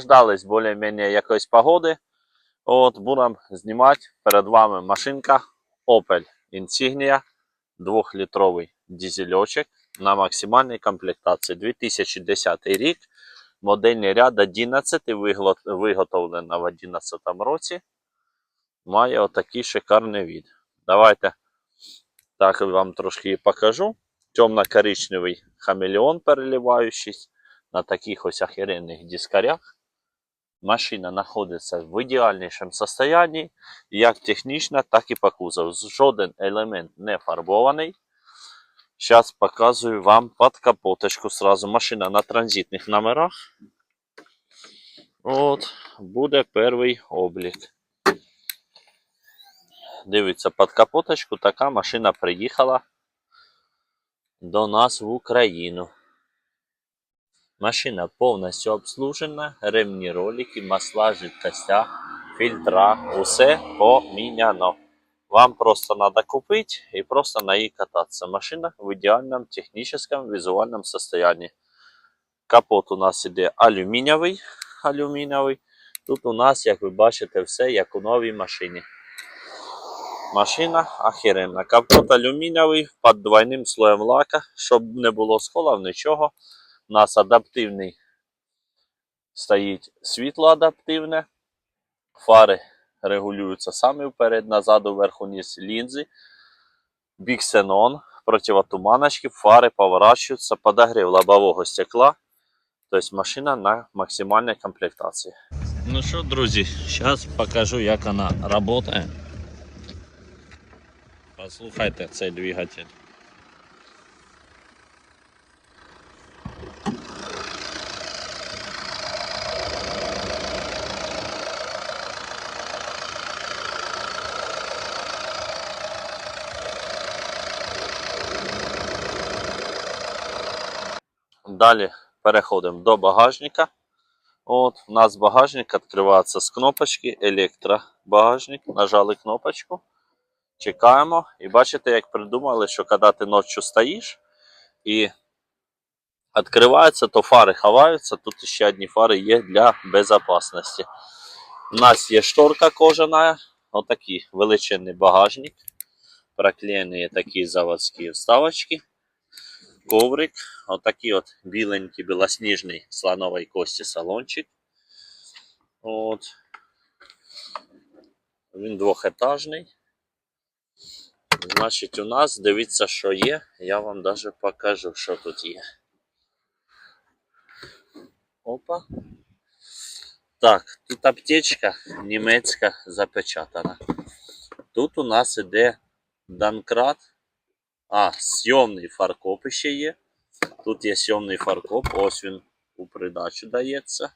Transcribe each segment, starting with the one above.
Ждались більш-менш якоїсь погоди. От будемо знімати перед вами машинка Opel Insignia 2-літровий дизельочок на максимальній комплектації. 2010 рік, модельний ряд 11, вигло- виготовлена в 2011 році. Має отакий шикарний від. Давайте так вам трошки покажу. Темно-коричневий хамелеон переливаючийся на таких ось охеренних дискарях. Машина знаходиться в ідеальнішому стані, як технічно, так і по кузову. Жоден елемент не фарбований. Зараз показую вам під капоточку сразу. Машина на транзитних номерах. От, буде перший облік. Дивіться, під капоточку така машина приїхала до нас в Україну. Машина повністю обслужена, ремні ролики, масла, жидкостя, фільтра, усе поміняно. Вам просто треба купити і просто на ній кататися. Машина в ідеальному технічному візуальному состоянии. Капот у нас іде алюмінієвий. алюмінієвий. Тут у нас, як ви бачите, все як у новій машині. Машина охеренна. Капот алюмінієвий під двойним слоєм лака, щоб не було сколів, нічого. У нас адаптивний стоїть світло адаптивне. Фари регулюються самі вперед, назад, вверху низ лінзи. Біксенон, противотуманочки, фари поворачиваются, подогрев лобового стекла. Тобто машина на максимальній комплектації. Ну що, друзі, зараз покажу, як вона працює. Послухайте цей двигатель. Далі переходимо до багажника. От, у нас багажник відкривається з кнопочки, електробагажник. Нажали кнопочку. Чекаємо. І бачите, як придумали, що коли ти ночі стоїш і відкривається, то фари ховаються. Тут ще одні фари є для безпечності. У нас є шторка кожана, отакий величезний багажник. Проклеєні такі заводські вставочки. Коврик, отакий от біленький, білосніжний слонової кості салончик. От. Він двохетажний. Значить, у нас дивіться, що є. Я вам даже покажу, що тут є. Опа. Так, тут аптечка німецька запечатана. Тут у нас іде Данкрат. А, сйомний фаркоп ще є. Тут є сйомний фаркоп, ось він у придачу дається.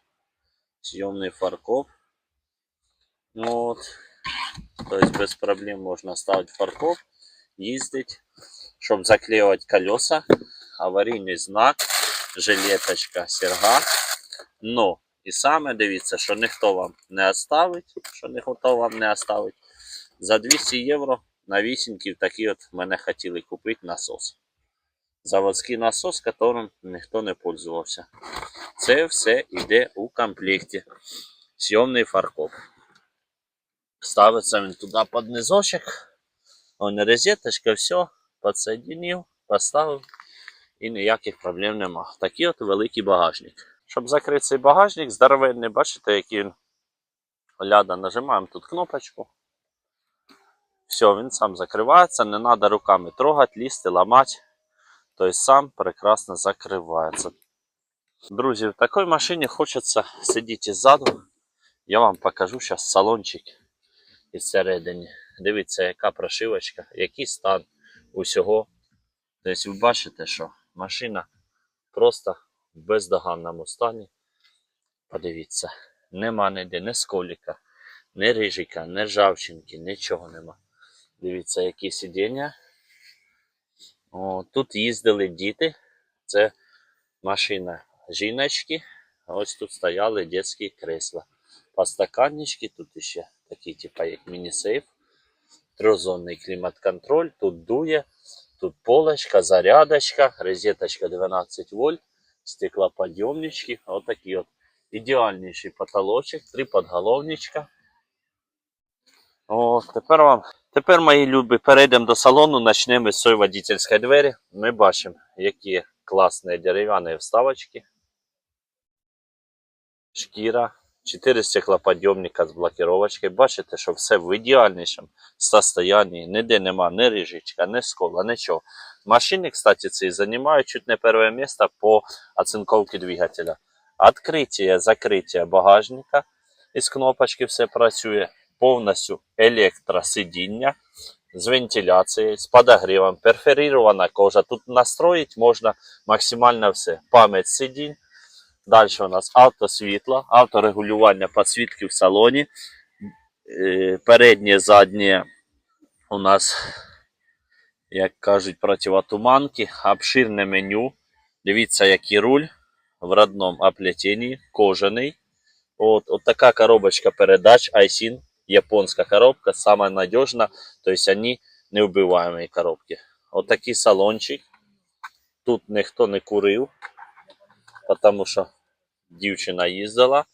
Сйомний фаркоп. От. Тобто без проблем можна ставити фаркоп, їздити, щоб заклеювати колеса, аварійний знак, жилеточка, серга. Ну, і саме дивіться, що ніхто вам не оставить, що ніхто вам не оставить. За 200 євро на вісіньків такі от мене хотіли купити насос. Заводський насос, яким ніхто не пользувався. Це все йде у комплекті. Сйомний фаркоп. Ставиться він туди під низочок. Он розеточка, все, підсоединив, поставив і ніяких проблем нема. Такий от великий багажник. Щоб закрити цей багажник, здоровенний, бачите, який він ляда. Нажимаємо тут кнопочку. Все, він сам закривається, не треба руками трогати, лізти, ламати. Тобто сам прекрасно закривається. Друзі, в такій машині хочеться сидіти ззаду. Я вам покажу зараз салончик із середини. Дивіться, яка прошивочка, який стан усього. Тобто ви бачите, що машина просто в бездоганному стані. Подивіться, нема ніде ні сколіка, ні рижика, ні ржавчинки, нічого нема. Дивіться, які сидіння. О, тут їздили діти. Це машина жіночки. Ось тут стояли дитячі кресла. Постаканнички, тут ще такі, типа як міні-сейф. Трьохзонний клімат-контроль, тут дує, тут полочка, зарядочка, розеточка 12 вольт, стеклоподйомнички. Отакі от. ідеальніший потолочок, три подголовничка. О, тепер вам. Тепер, мої любі, перейдемо до салону, почнемо з цієї водительської двері. Ми бачимо, які класні дерев'яні вставочки. Шкіра, 4 стеклоподйомника з блокировочкою. Бачите, що все в ідеальнішому состоянии. Ніде нема ні рижечка, ні скола, нічого. Машини, кстати, ці займають чуть не перше місце по оцинковці двигателя. Откриття, закриття багажника. Із кнопочки все працює. Повністю електросидіння з вентиляцією, з подогрівом, перфорирована кожа. Тут настроїть можна максимально все. Пам'ять сидінь. Далі у нас автосвітло, авторегулювання підсвітки в салоні. Е, Переднє, заднє у нас, як кажуть, противотуманки, обширне меню. Дивіться, який руль в родному оплетенні, кожаний. От, от така коробочка передач iSIN, японська коробка, самая надежна, то есть они неубиваемые коробки. От такий салончик. Тут ніхто не курив, тому що дівчина їздила.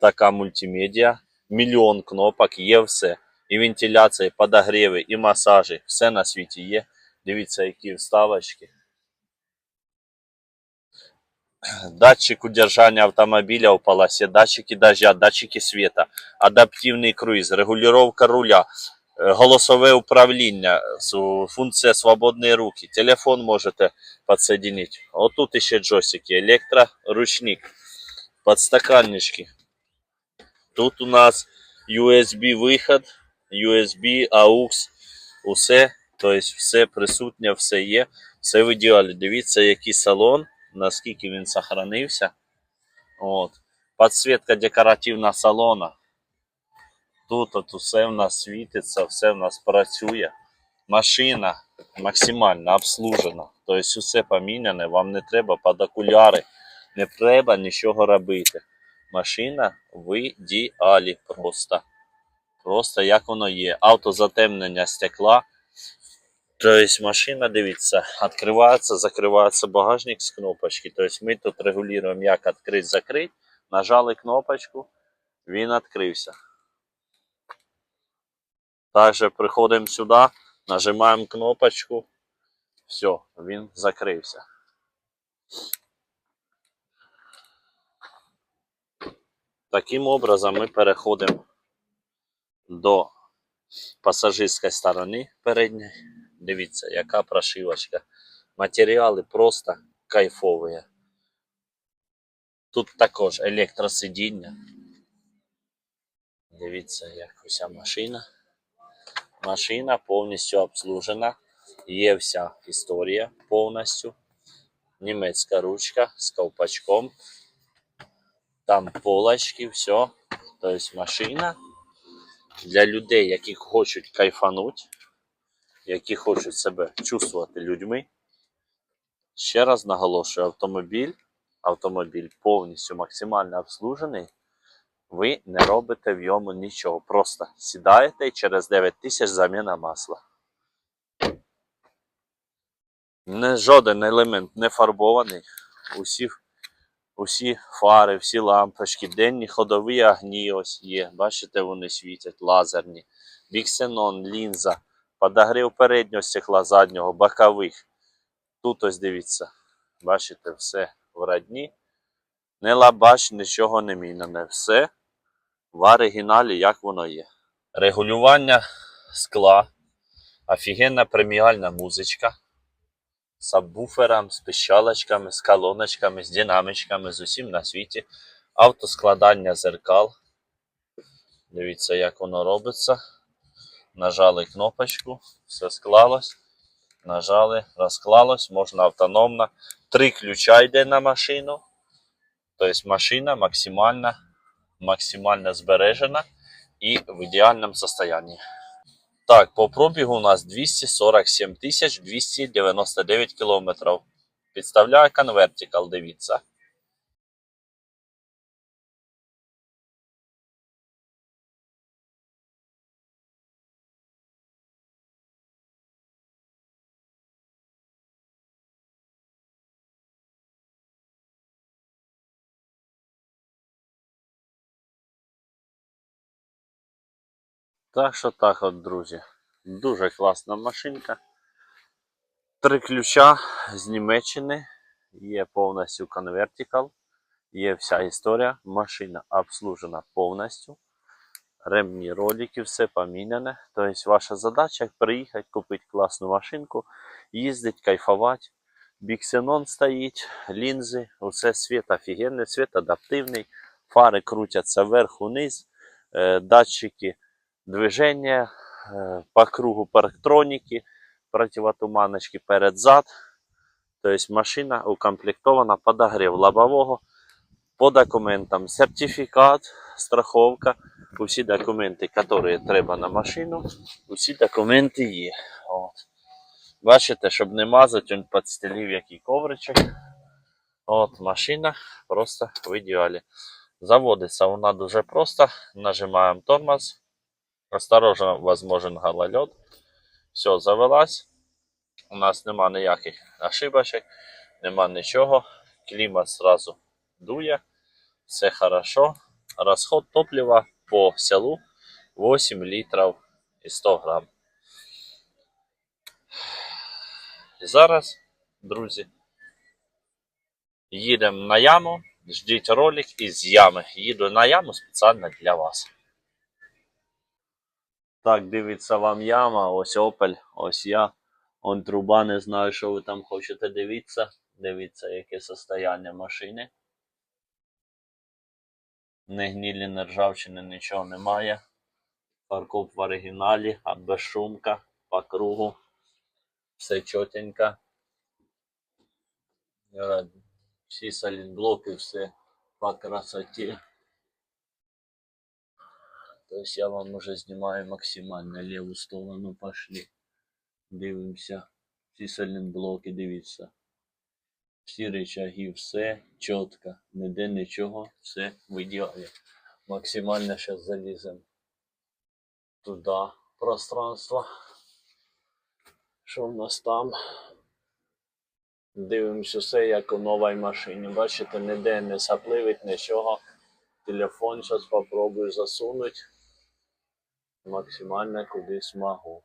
Така мультимедіа, мільйон кнопок, є все. І вентиляція, і подогріви, і масажі, все на світі є. Дивіться, які вставочки. Датчик удержания автомобиля в полосе, датчики дождя, датчики света, адаптивний круїз, регулювання руля, е, голосове управління, функція свободні руки, телефон можете підсоединити. Отут ще джойстики, електроручник, подстаканнички. Тут у нас USB виход, USB, AUX, усе, тобто все присутнє, все є, все в ідеалі. Дивіться, який салон, наскільки він сохранився. От. Подсвітка декоративна салона. Тут от усе в нас світиться, все в нас працює. Машина максимально обслужена. Тобто усе поміняне, вам не треба під окуляри, не треба нічого робити. Машина в ідеалі просто. Просто як воно є. Автозатемнення стекла. Тобто машина, дивіться, відкривається, закривається багажник з кнопочки. Тобто ми тут регулюємо, як відкрити, закрити. Нажали кнопочку, він відкрився. Також приходимо сюди, нажимаємо кнопочку. Все, він закрився. Таким образом ми переходимо до пасажирської сторони передньої. Дивіться, яка прошивочка. Матеріали просто кайфові. Тут також електросидіння. Дивіться, як уся машина. Машина повністю обслужена. Є вся історія повністю. Німецька ручка з ковпачком. Там полочки, все. Тобто машина для людей, які хочуть кайфанути, які хочуть себе чувствувати людьми. Ще раз наголошую, автомобіль, автомобіль повністю максимально обслужений. Ви не робите в ньому нічого. Просто сідаєте і через 9 тисяч заміна масла. Не, жоден елемент не фарбований. Усі, усі фари, всі лампочки, денні ходові огні ось є. Бачите, вони світять, лазерні. Біксенон, лінза, подогрів переднього стекла, заднього, бокових. Тут ось дивіться. Бачите, все в родні. Не лабач, нічого не міняне. Все в оригіналі, як воно є. Регулювання скла, офігенна преміальна музичка. З сабвуфером, з пищалочками, з колоночками, з динамичками, з усім на світі. Автоскладання зеркал. Дивіться, як воно робиться. Нажали кнопочку, все склалось. Нажали, розклалось, можна автономно. Три ключа йде на машину. Тобто машина максимально, максимально збережена і в ідеальному стані. Так, по пробігу у нас 247 299 кілометрів. Підставляє конвертикал, дивіться. Так що так от, друзі. Дуже класна машинка. Три ключа з Німеччини. Є повністю конвертикал. Є вся історія. Машина обслужена повністю. Ремні ролики, все поміняне. Тобто ваша задача приїхати, купити класну машинку, їздити, кайфувати. Біксенон стоїть, лінзи, усе світ офігенний, світ адаптивний, фари крутяться вверх-вниз, е, датчики движення, е, по кругу парктроніки, противотуманочки перед-зад. Тобто машина укомплектована подогрів лобового по документам сертифікат, страховка, усі документи, які треба на машину, усі документи є. От. Бачите, щоб не мазати, він підстелив який ковричок. От, машина просто в ідеалі. Заводиться вона дуже просто. Нажимаємо тормоз. Осторожно, возможен гололед. Все, завелась. У нас нема ніяких ошибочок, нема нічого. Клімат сразу дує. Все хорошо. Розход топлива по селу 8 літрів і 100 грам. Зараз, друзі, їдемо на яму. Ждіть ролик із ями. Їду на яму спеціально для вас. Так, дивиться вам яма, ось Opel, ось я. Он труба, не знаю, що ви там хочете дивитися. Дивіться, яке состояння машини. Не гнілі, не ржавчини, нічого немає. Паркоп в оригіналі, а безшумка по кругу. Все чотенько. Е, Всі солідблоки, все по красоті. То есть я вам уже знімаю максимально ліву сторону пошли. Дивимося. Всі сайлентблоки, дивіться. Всі рычаги, все чітко. Ніде нічого, все в ідеалі. Максимально зараз заліземо туди пространство. Що в нас там? Дивимося все як у новій машині. Бачите, ніде не сапливить, нічого. Телефон зараз спробую засунути максимально куди смогу.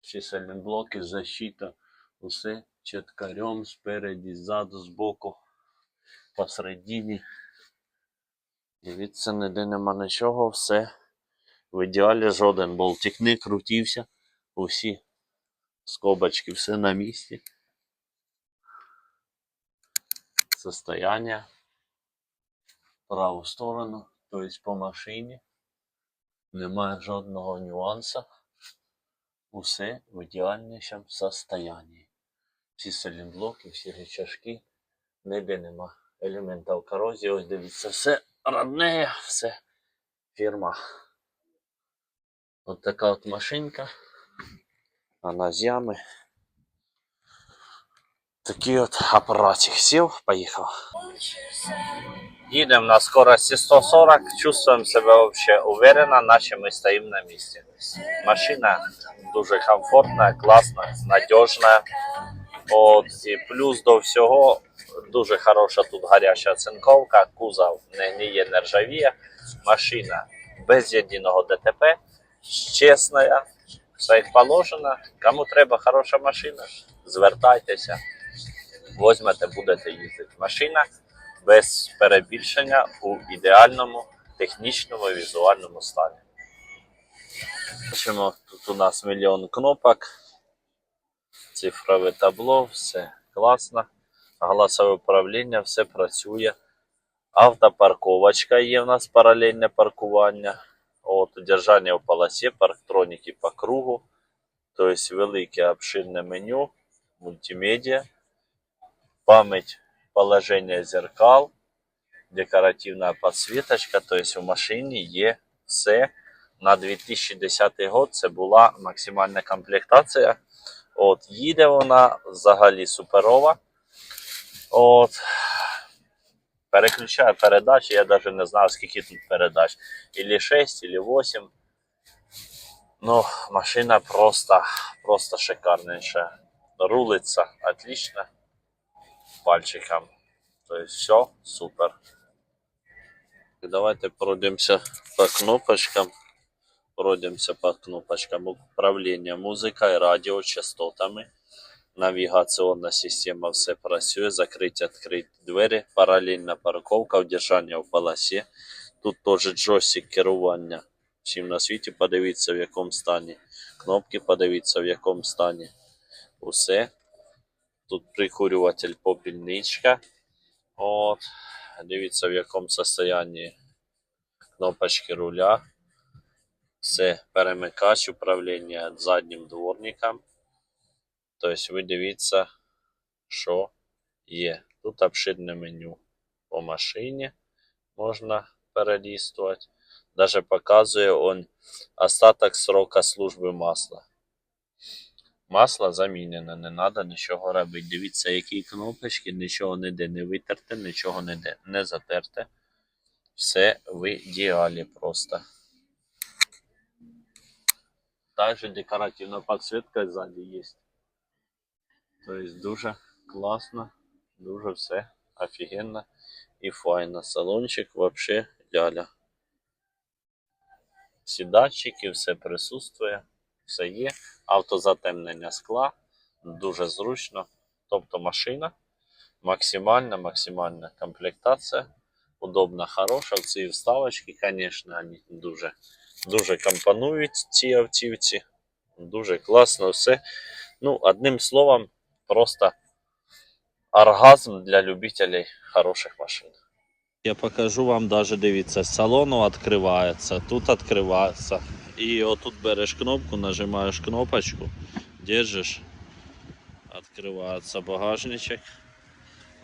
Всі сайлентблоки, защита, усе чіткарем спереді, ззаду, збоку, посередині. Дивіться, ніде нема нічого, все. В ідеалі жоден болтик не крутився. Усі скобочки, все на місці. Состояние. Праву сторону, тобто по машині. Немає жодного нюансу. Усе в ідеальнішому состоянні. Всі сайлентблоки, всі рычажки. Ніде нема елементів корозії. Ось дивіться, все родне, все фірма. От така от машинка. Вона з ями. Такий от апаратик сів, поїхав. Їдемо на скорості 140, чувствуємо себе вообще уверенно, наче ми стоїмо на місці. Машина дуже комфортна, класна, надіжна. От, і плюс до всього дуже хороша тут гаряча оцинковка, кузов не гніє, не ржавіє. Машина без єдиного ДТП, чесна, все як положено. Кому треба хороша машина, звертайтеся, возьмете, будете їздити. Машина без перебільшення у ідеальному технічному і візуальному стані. Бачимо, тут у нас мільйон кнопок, цифрове табло, все класно. Голосове управління, все працює. Автопарковочка є у нас паралельне паркування. От, удержання в полосі, парктроніки по кругу. Тобто велике обширне меню, мультимедіа, пам'ять положення зеркал, декоративна підсвіточка. Тобто в машині є все. На 2010 год це була максимальна комплектація. От, їде вона взагалі суперова. От. Переключаю передачі, я навіть не знаю, скільки тут передач. Ілі 6, ілі 8. Ну, машина просто, просто шикарнейшая. Рулится отлично. Пальчиком. То есть все супер. Давайте пройдемося по кнопочкам. Пройдемося по кнопочкам управління музика і радіочастотами. Навігаційна система все працює, закриті, відкриті двері, паралельна парковка, удержання в полосі. Тут теж джойстик керування. Всім на світі подивіться в якому стані. Кнопки подивіться в якому стані. Усе. Тут прикурюватель попільничка. От. Дивіться в якому состоянні кнопочки руля. Все, перемикач управління заднім дворником. Тобто ви дивіться, що є. Тут обширне меню по машині можна перелістувати. Даже показує он остаток срока служби масла. Масло замінене, не треба нічого робити. Дивіться, які кнопочки, нічого ніде не витерте, нічого ніде не затерте. Все в ідеалі просто. Также декоративна подсветка сзади есть. То есть дуже класно, дуже все офігенно і файно. Салончик вообще ляля. Всі датчики, все присутствує, все є. Автозатемнення скла, дуже зручно. Тобто машина максимальна, максимальна комплектація. Удобна, хороша. Ці вставочки, звісно, вони дуже, дуже компонують ці автівці. Дуже класно все. Ну, одним словом, просто оргазм для любителей хороших машин. Я покажу вам даже, дивіться, салону відкривається, тут відкривається. І отут береш кнопку, нажимаєш кнопочку, держиш, відкривається багажничок.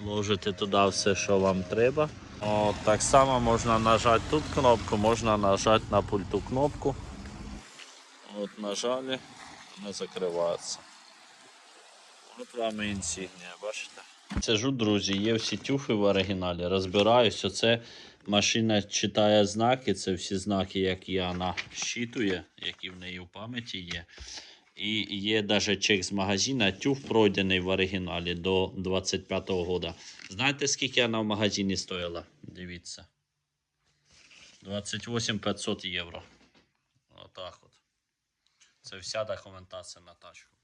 Ложите туди все, що вам треба. О, так само можна нажати тут кнопку, можна нажати на пульту кнопку. От нажали, вона закривається. От вам і інсігнія, бачите? Сижу, друзі, є всі тюфи в оригіналі, розбираюсь. Оце машина читає знаки, це всі знаки, які вона щитує, які в неї в пам'яті є. І є навіть чек з магазина, тюф пройдений в оригіналі до 25-го года. Знаєте, скільки вона в магазині стоїла? Дивіться. 28 500 євро. Отак от. Це вся документація на тачку.